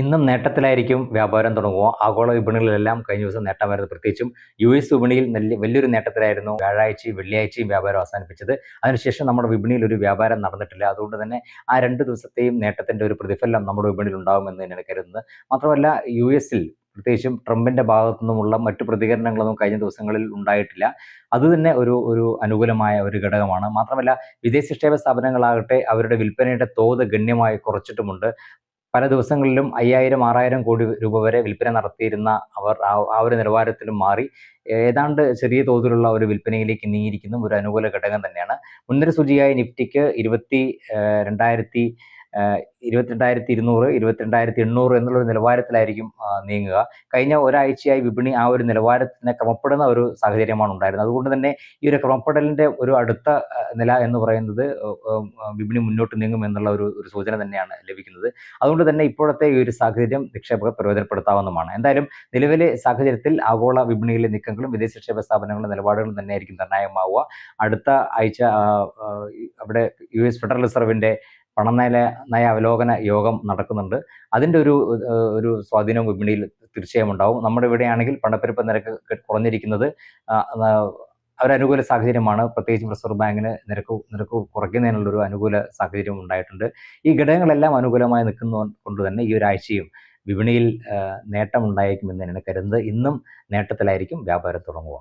ഇന്നും നേട്ടത്തിലായിരിക്കും വ്യാപാരം തുടങ്ങുക. ആഗോള വിപണികളിലെല്ലാം കഴിഞ്ഞ ദിവസം നേട്ടം വരുന്നത് പ്രത്യേകിച്ചും യു എസ് വിപണിയിൽ വലിയൊരു നേട്ടത്തിലായിരുന്നു വ്യാഴാഴ്ചയും വെള്ളിയാഴ്ചയും വ്യാപാരം അവസാനിപ്പിച്ചത്. അതിനുശേഷം നമ്മുടെ വിപണിയിൽ ഒരു വ്യാപാരം നടന്നിട്ടില്ല. അതുകൊണ്ട് തന്നെ ആ രണ്ട് ദിവസത്തെയും നേട്ടത്തിന്റെ ഒരു പ്രതിഫലം നമ്മുടെ വിപണിയിൽ ഉണ്ടാകുമെന്ന് തന്നെയാണ് കരുതുന്നത്. മാത്രമല്ല യു എസിൽ പ്രത്യേകിച്ചും ട്രംപിന്റെ ഭാഗത്തു നിന്നുമുള്ള മറ്റു പ്രതികരണങ്ങളൊന്നും കഴിഞ്ഞ ദിവസങ്ങളിൽ ഉണ്ടായിട്ടില്ല. അത് തന്നെ ഒരു ഒരു അനുകൂലമായ ഒരു ഘടകമാണ്. മാത്രമല്ല വിദേശ നിക്ഷേപ സ്ഥാപനങ്ങളാകട്ടെ അവരുടെ വിൽപ്പനയുടെ തോത് ഗണ്യമായി കുറച്ചിട്ടുമുണ്ട്. പല ദിവസങ്ങളിലും അയ്യായിരം ആറായിരം കോടി രൂപ വരെ വിൽപ്പന നടത്തിയിരുന്ന അവർ ആ ഒരു നിലവാരത്തിലും മാറി. ഏതാണ്ട് ചെറിയ തോതിലുള്ള ഒരു വിൽപ്പനയിലേക്ക് നീങ്ങിയിരിക്കുന്നു ഒരു അനുകൂല ഘടകം തന്നെയാണ്. മുൻനിര സൂചിയായ നിഫ്റ്റിക്ക് ഇരുപത്തി രണ്ടായിരത്തി ഇരുപത്തിരണ്ടായിരത്തി ഇരുന്നൂറ് ഇരുപത്തിരണ്ടായിരത്തി എണ്ണൂറ് എന്നുള്ള ഒരു നിലവാരത്തിലായിരിക്കും നീങ്ങുക. കഴിഞ്ഞ ഒരാഴ്ചയായി വിപണി ആ ഒരു നിലവാരത്തിനെ ക്രമപ്പെടുന്ന ഒരു സാഹചര്യമാണ് ഉണ്ടായിരുന്നത്. അതുകൊണ്ട് തന്നെ ഈ ഒരു ക്രമപ്പെടലിന്റെ ഒരു അടുത്ത നില എന്ന് പറയുന്നത് വിപണി മുന്നോട്ട് നീങ്ങും എന്നുള്ള ഒരു ഒരു സൂചന തന്നെയാണ് ലഭിക്കുന്നത്. അതുകൊണ്ട് തന്നെ ഇപ്പോഴത്തെ ഈ ഒരു സാഹചര്യം നിക്ഷേപകർ പ്രയോജനപ്പെടുത്താവുന്നതാണ് എന്തായാലും നിലവിലെ സാഹചര്യത്തിൽ ആഗോള വിപണിയിലെ നീക്കങ്ങളും വിദേശ നിക്ഷേപ സ്ഥാപനങ്ങളുടെ നിലപാടുകളും തന്നെയായിരിക്കും നിർണായകമാവുക. അടുത്ത ആഴ്ച അവിടെ യു എസ് ഫെഡറൽ റിസർവിന്റെ പണനയ നയ അവലോകന യോഗം നടക്കുന്നുണ്ട്. അതിന്റെ ഒരു ഒരു സ്വാധീനം വിപണിയിൽ തീർച്ചയായും ഉണ്ടാവും നമ്മുടെ ഇവിടെയാണെങ്കിൽ പണപ്പെരുപ്പ നിരക്ക് കുറഞ്ഞിരിക്കുന്നത് ഒരനുകൂല സാഹചര്യമാണ്. പ്രത്യേകിച്ചും റിസർവ് ബാങ്കിന് നിരക്ക് നിരക്ക് കുറയ്ക്കുന്നതിനുള്ള ഒരു അനുകൂല സാഹചര്യം ഉണ്ടായിട്ടുണ്ട്. ഈ ഘടകങ്ങളെല്ലാം അനുകൂലമായി നിൽക്കുന്ന കൊണ്ട് തന്നെ ഈ ഒരാഴ്ചയും വിപണിയിൽ നേട്ടം ഉണ്ടായിരിക്കുമെന്ന് തന്നെയാണ് കരുതുന്നത്. ഇന്നും നേട്ടത്തിലായിരിക്കും വ്യാപാരം തുടങ്ങുക.